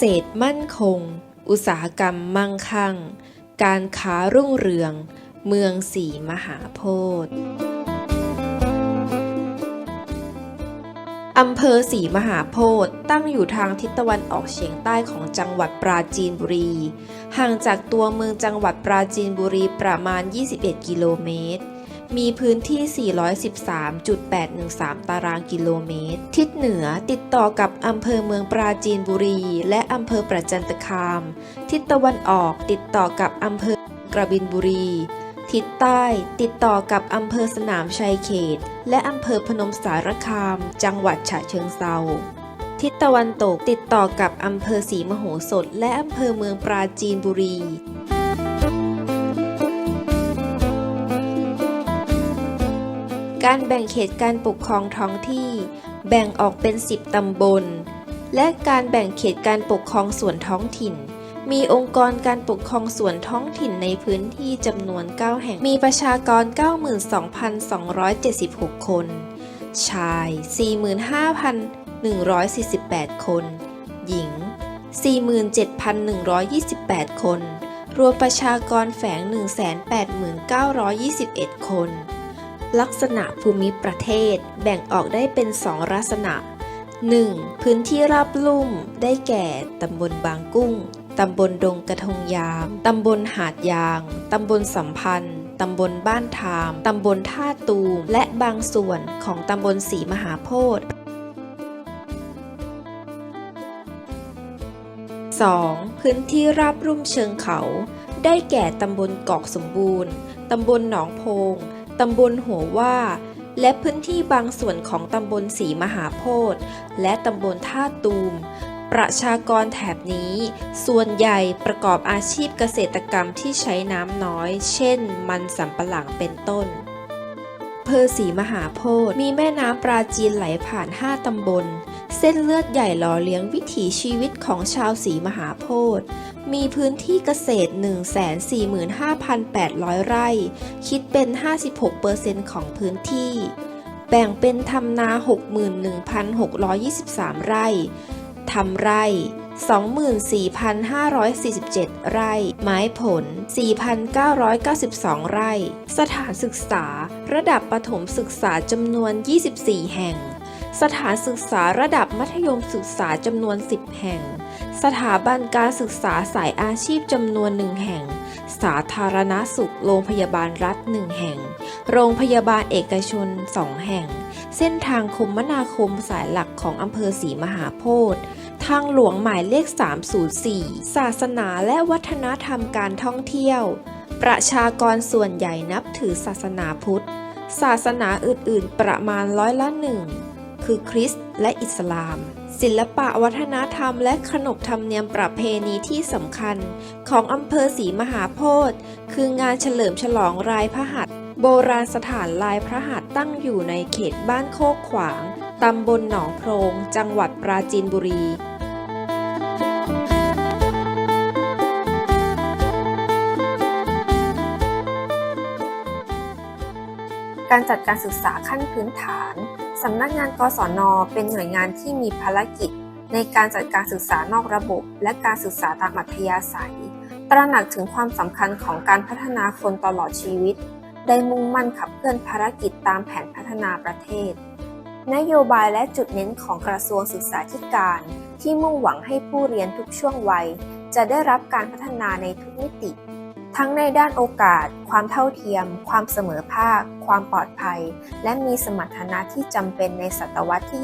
ษตรมั่นคง อุตสาหกรรมมั่งคั่ง การค้ารุ่งเรือง เมืองสีมหาโพธิ์อำเภอศรีมหาโพธิ์ตั้งอยู่ทางทิศตะวันออกเฉียงใต้ของจังหวัดปราจีนบุรี ห่างจากตัวเมืองจังหวัดปราจีนบุรีประมาณ 21 กิโลเมตร มีพื้นที่ 413.813 ตารางกิโลเมตร ทิศเหนือติดต่อกับอำเภอเมืองปราจีนบุรี และอำเภอประจันตคาม ทิศตะวันออกติดต่อกับอำเภอกระบินบุรี ทิศใต้ติดต่อกับอำเภอสนามชัยเขต และอำเภอพนมสารคาม จังหวัดฉะเชิงเซาทิศตะวันตกติดต่อกับอำเภอศรีมโหสถ และอำเภอเมืองปราจีนบุรี การแบ่งเขตการปกครองท้องที่ แบ่งออกเป็น 10 ตำบล และการแบ่งเขตการปกครองส่วนท้องถิ่น มีองค์กรการปกครองส่วนท้องถิ่นในพื้นที่จำนวน 9 แห่ง มีประชากร 92,276 คน ชาย 45,148 คน หญิง 47,128 คน รวมประชากรแฝง 1,89,21 คน ลักษณะภูมิประเทศแบ่งออกได้เป็น2ลักษณะ 1. พื้นที่ราบลุ่ม ได้แก่ตำบลบางกุ้ง ตำบลดงกระทงยาม ตำบลหาดยาง ตำบลสัมพันธ์ ตำบลบ้านทาม ตำบลท่าตูม และบางส่วนของตำบลศรีมหาโพธิ์ 2. พื้นที่ราบรุ่มเชิงเขา ได้แก่ตำบลกอกสมบูรณ์ ตำบลหนองโพง ตำบลหัวว่า และพื้นที่บางส่วนของตำบลศรีมหาโพธิ์และตำบลท่าตูม ประชากรแถบนี้ ส่วนใหญ่ประกอบอาชีพเกษตรกรรมที่ใช้น้ำน้อย เช่น มันสำปะหลังเป็นต้นเภอศรีมหาโพธิ์มีแม่น้ำปราจีนไหลผ่าน 5 ตำบล เส้นเลือดใหญ่หล่อเลี้ยงวิถีชีวิตของชาวศรีมหาโพธิ์ มีพื้นที่เกษตร 145,800 ไร่ คิดเป็น 56%ของพื้นที่ แบ่งเป็นทำนา 61,623 ไร่ ทำไร่ 24,547 ไร่ ไม้ผล 4,992 ไร่ สถานศึกษา ระดับประถมศึกษาจำนวน 24 แห่ง สถานศึกษาระดับมัธยมศึกษาจำนวน 10 แห่ง สถาบันการศึกษาสายอาชีพจำนวนหนึ่งแห่ง สาธารณสุขโรงพยาบาลรัฐหนึ่งแห่ง โรงพยาบาลเอกชน2แห่ง เส้นทางคมนาคมสายหลักของอำเภอศรีมหาโพธิ์ทางหลวงหมายเลข 304 ศาสนาและวัฒนธรรมการท่องเที่ยว ประชากรส่วนใหญ่นับถือศาสนาพุทธ ศาสนาอื่นๆ ประมาณร้อยละหนึ่ง คือคริสต์และอิสลาม ศิลปะวัฒนธรรมและขนบธรรมเนียมประเพณีที่สำคัญ ของอำเภอศรีมหาโพธิ์คืองานเฉลิมฉลองรายพระหัตถ์โบราณสถานลายพระหัตถ์ตั้งอยู่ในเขตบ้านโคกขวางตำบลหนองโพรง จังหวัดปราจีนบุรีการจัดการศึกษาขั้นพื้นฐาน สำนักงานกศน เป็นหน่วยงานที่มีภารกิจ ในการจัดการศึกษานอกระบบ และการศึกษาตามอัธยาศัย ตระหนักถึงความสำคัญของการพัฒนาคนตลอดชีวิต ได้มุ่งมั่นขับเคลื่อนภารกิจตามแผนพัฒนาประเทศ นโยบายและจุดเน้นของกระทรวงศึกษาธิการ ที่มุ่งหวังให้ผู้เรียนทุกช่วงวัย จะได้รับการพัฒนาในทุกมิติ ทั้งในด้านโอกาส ความเท่าเทียม ความเสมอภาค ความปลอดภัย และมีสมรรถนะที่จำเป็นในศตวรรษที่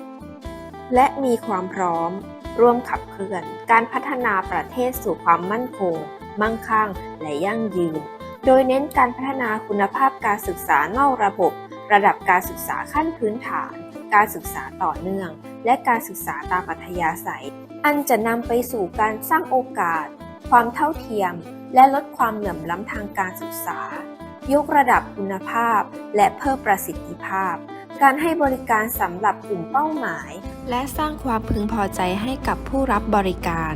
21 และมีความพร้อม ร่วมขับเคลื่อน การพัฒนาประเทศสู่ความมั่นคง มั่งคั่ง และยั่งยืน โดยเน้นการพัฒนาคุณภาพการศึกษานอกระบบ ระดับการศึกษาขั้นพื้นฐาน การศึกษาต่อเนื่อง และการศึกษาตามอัธยาศัย อันจะนำไปสู่การสร้างโอกาส ความเท่าเทียม และลดความเหลื่อมล้ำทางการศึกษา ยกระดับคุณภาพ และเพิ่มประสิทธิภาพ การให้บริการสำหรับกลุ่มเป้าหมาย และสร้างความพึงพอใจให้กับผู้รับบริการ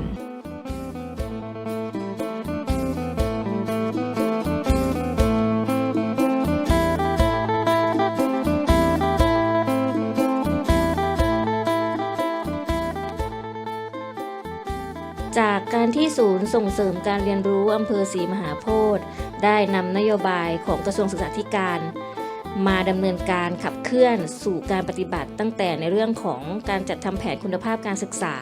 ศูนย์ส่งเสริมการเรียนรู้อำเภอศรีมหาโพธิ์ได้นำนโยบายของกระทรวงศึกษาธิการ มาดำเนินการขับเคลื่อนสู่การปฏิบัติตั้งแต่ในเรื่องของการจัดทำแผนคุณภาพการศึกษา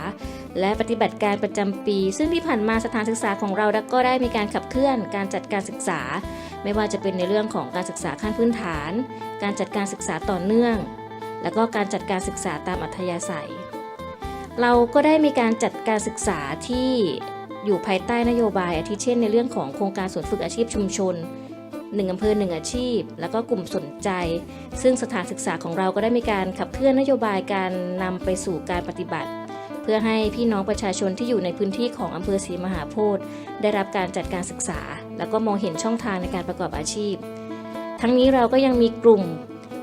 และปฏิบัติการประจำปี ซึ่งที่ผ่านมาสถานศึกษาของเราก็ได้มีการขับเคลื่อนการจัดการศึกษา ไม่ว่าจะเป็นในเรื่องของการศึกษาขั้นพื้นฐาน การจัดการศึกษาต่อเนื่อง แล้วก็การจัดการศึกษาตามอัธยาศัยเราก็ได้มีการจัดการศึกษาที่ อยู่ภายใต้นโยบายอาทิเช่น ในเรื่องของโครงการศูนย์ฝึกอาชีพชุมชนหนึ่งอำเภอหนึ่งอาชีพ แล้วก็กลุ่มสนใจ ซึ่งสถานศึกษาของเราก็ได้มีการขับเคลื่อนนโยบายการนำไปสู่การปฏิบัติ เพื่อให้พี่น้องประชาชนที่อยู่ในพื้นที่ของอำเภอศรีมหาโพธิ์ได้รับการจัดการศึกษา แล้วก็มองเห็นช่องทางในการประกอบอาชีพ ทั้งนี้เราก็ยังมีกลุ่ม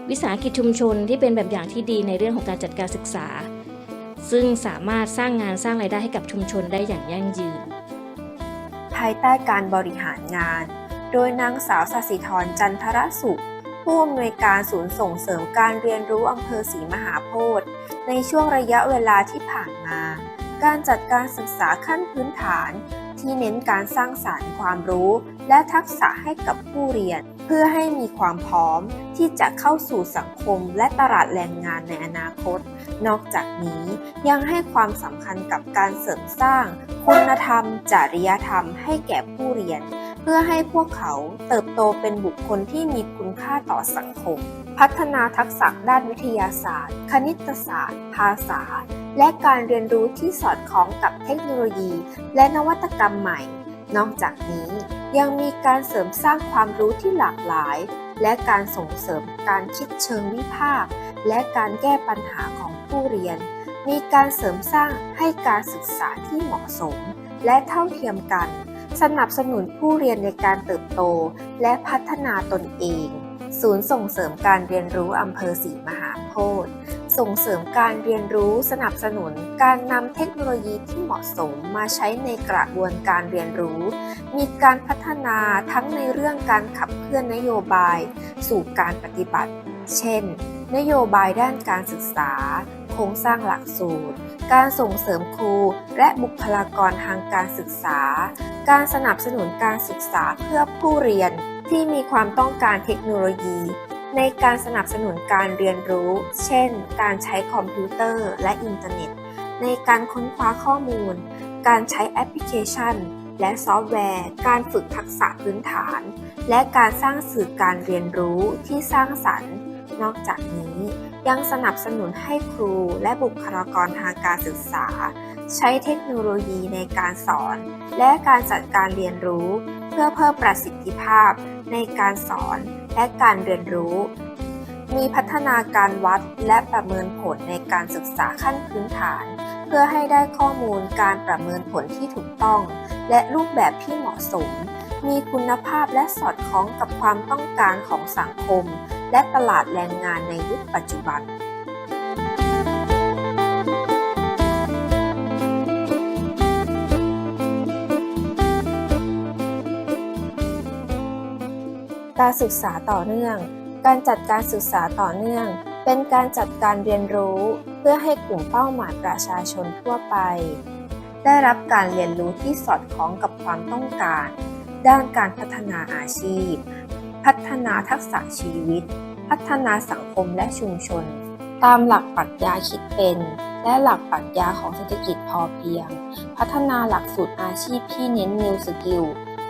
วิสาหกิจชุมชนที่เป็นแบบอย่างที่ดีในเรื่องของการจัดการศึกษา ซึ่งสามารถสร้างงานสร้างรายได้ให้กับชุมชนได้อย่างยั่งยืน ภายใต้การบริหารงาน โดยนางสาวสศิธรจันทรสุข ผู้อำนวยการศูนย์ส่งเสริมการเรียนรู้อำเภอศรีมหาโพธิ์ในช่วงระยะเวลาที่ผ่านมา การจัดการศึกษาขั้นพื้นฐาน ที่เน้นการสร้างสารรค์ความรู้ และทักษะให้กับผู้เรียน เพื่อให้มีความพร้อมที่จะเข้าสู่สังคมและตลาดแรงงานในอนาคต นอกจากนี้ยังให้ความสำคัญกับการเสริมสร้าง คุณธรรม จริยธรรมให้แก่ผู้เรียน เพื่อให้พวกเขาเติบโตเป็นบุคคลที่มีคุณค่าต่อสังคม พัฒนาทักษะด้านวิทยาศาสตร์ คณิตศาสตร์ ภาษา และการเรียนรู้ที่สอดคล้องกับเทคโนโลยี และนวัตกรรมใหม่ นอกจากนี้ยังมีการเสริมสร้างความรู้ที่หลากหลาย และการส่งเสริมการคิดเชิงวิพากษ์และการแก้ปัญหาของผู้เรียน มีการเสริมสร้างให้การศึกษาที่เหมาะสม และเท่าเทียมกัน สนับสนุนผู้เรียนในการเติบโต และพัฒนาตนเอง ศูนย์ส่งเสริมการเรียนรู้อำเภอศรีมหาโพธิ์ ส่งเสริมการเรียนรู้สนับสนุน การนำเทคโนโลยีที่เหมาะสมมาใช้ในกระบวนการเรียนรู้ มีการพัฒนาทั้งในเรื่องการขับเคลื่อนนโยบาย สู่การปฏิบัติ เช่น นโยบายด้านการศึกษา โครงสร้างหลักสูตร การส่งเสริมครู และบุคลากรทางการศึกษา การสนับสนุนการศึกษาเพื่อผู้เรียนที่มีความต้องการเทคโนโลยี ในการสนับสนุนการเรียนรู้ เช่น การใช้คอมพิวเตอร์และอินเทอร์เน็ต ในการค้นคว้าข้อมูล การใช้แอปพลิเคชัน และซอฟต์แวร์ การฝึกทักษะพื้นฐาน และการสร้างสื่อการเรียนรู้ที่สร้างสรรค์ นอกจากนี้ ยังสนับสนุนให้ครูและบุคลากรทางการศึกษา ใช้เทคโนโลยีในการสอน และการจัดการเรียนรู้ เพื่อเพิ่มประสิทธิภาพในการสอน และการเรียนรู้ มีพัฒนาการวัดและประเมินผลในการศึกษาขั้นพื้นฐาน เพื่อให้ได้ข้อมูลการประเมินผลที่ถูกต้อง และรูปแบบที่เหมาะสม มีคุณภาพและสอดคล้องกับความต้องการของสังคม และตลาดแรงงานในยุคปัจจุบัน การศึกษาต่อเนื่อง การจัดการศึกษาต่อเนื่อง เป็นการจัดการเรียนรู้ เพื่อให้กลุ่มเป้าหมายประชาชนทั่วไป ได้รับการเรียนรู้ที่สอดคล้องกับความต้องการ ด้านการพัฒนาอาชีพ พัฒนาทักษะชีวิต พัฒนาสังคมและชุมชน ตามหลักปรัชญาคิดเป็นและหลักปรัชญาของเศรษฐกิจพอเพียง พัฒนาหลักสูตรอาชีพที่เน้น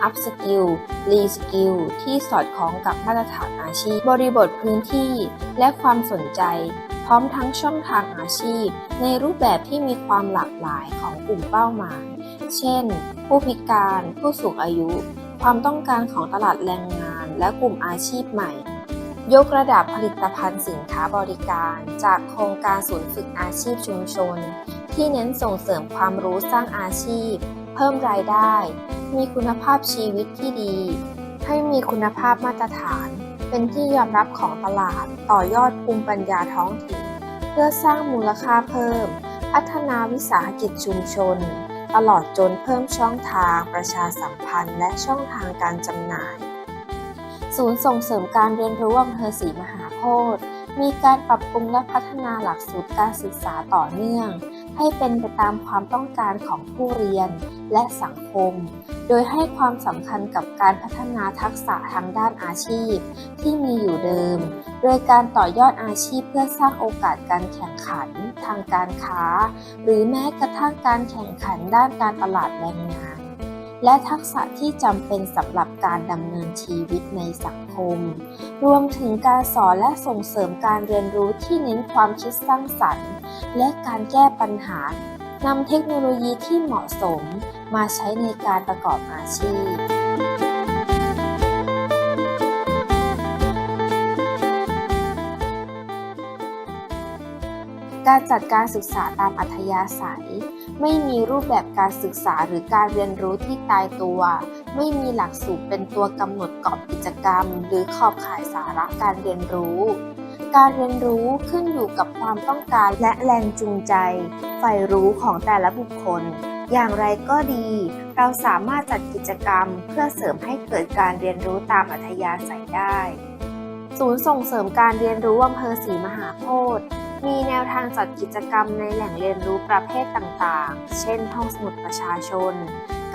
New Skill Up Skill Re Skill ที่สอดคล้องกับมาตรฐานอาชีพ บริบทพื้นที่และความสนใจ พร้อมทั้งช่องทางอาชีพ ในรูปแบบที่มีความหลากหลายของกลุ่มเป้าหมาย เช่น ผู้พิการ ผู้สูงอายุ ความต้องการของตลาดแรงงาน และกลุ่มอาชีพใหม่ ยกระดับผลิตภัณฑ์สินค้าบริการ จากโครงการศูนย์ฝึกอาชีพชุมชน ที่เน้นส่งเสริมความรู้สร้างอาชีพ เพิ่มรายได้ มีคุณภาพชีวิตที่ดี ให้มีคุณภาพมาตรฐาน เป็นที่ยอมรับของตลาด ต่อยอดภูมิปัญญาท้องถิ่น เพื่อสร้างมูลค่าเพิ่ม พัฒนาวิสาหกิจชุมชน ตลอดจนเพิ่มช่องทางประชาสัมพันธ์ และช่องทางการจำหน่าย ศูนย์ส่งเสริมการเรียนรู้อำเภอศรีมหาโพธิ์มีการปรับปรุงและพัฒนาหลักสูตรการศึกษาต่อเนื่อง ให้เป็นไปตามความต้องการของผู้เรียนและสังคม โดยให้ความสำคัญกับการพัฒนาทักษะทางด้านอาชีพ ที่มีอยู่เดิม โดยการต่อยอดอาชีพเพื่อสร้างโอกาสการแข่งขันทางการค้า หรือแม้กระทั่งการแข่งขันด้านการตลาดแรงงาน และทักษะที่จำเป็นสำหรับการดำเนินชีวิตในสังคม รวมถึงการสอนและส่งเสริมการเรียนรู้ที่เน้นความคิดสร้างสรรค์ และการแก้ปัญหานำเทคโนโลยีที่เหมาะสม มาใช้ในการประกอบอาชีพ การจัดการศึกษาตามอัธยาศัย ไม่มีรูปแบบการศึกษาหรือการเรียนรู้ที่ตายตัว ไม่มีหลักสูตรเป็นตัวกำหนดกรอบกิจกรรม หรือขอบข่ายสาระการเรียนรู้ การเรียนรู้ขึ้นอยู่กับความต้องการและแรงจูงใจใฝ่รู้ของแต่ละบุคคล อย่างไรก็ดี เราสามารถจัดกิจกรรมเพื่อเสริมให้เกิดการเรียนรู้ตามอัธยาศัยได้ ศูนย์ส่งเสริมการเรียนรู้อำเภอศรีมหาโพธิ์ มีแนวทางจัดกิจกรรมในแหล่งเรียนรู้ประเภทต่างๆ เช่น ห้องสมุดประชาชน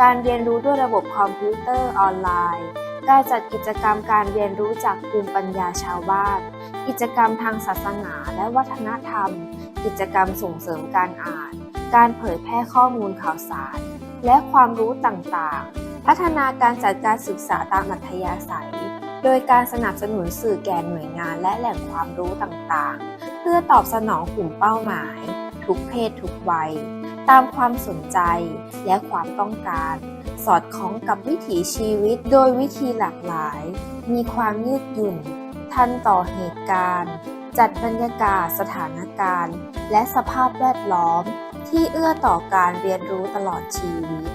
การเรียนรู้ด้วยระบบคอมพิวเตอร์ออนไลน์ การจัดกิจกรรมการเรียนรู้จากภูมิปัญญาชาวบ้าน กิจกรรมทางศาสนาและวัฒนธรรม กิจกรรมส่งเสริมการอ่าน การเผยแพร่ข้อมูลข่าวสาร และความรู้ต่างๆ พัฒนาการจัดการศึกษาตามอัธยาศัย โดยการสนับสนุนสื่อแก่หน่วยงานและแหล่งความรู้ต่างๆ พื่อตอบสนองกลุ่มเป้าหมาย ทุกเพศทุกวัย ตามความสนใจและความต้องการ สอดคล้องกับวิถีชีวิตโดยวิธีหลากหลาย มีความยืดหยุ่น ทันต่อเหตุการณ์ จัดบรรยากาศสถานการณ์ และสภาพแวดล้อม ที่เอื้อต่อการเรียนรู้ตลอดชีวิต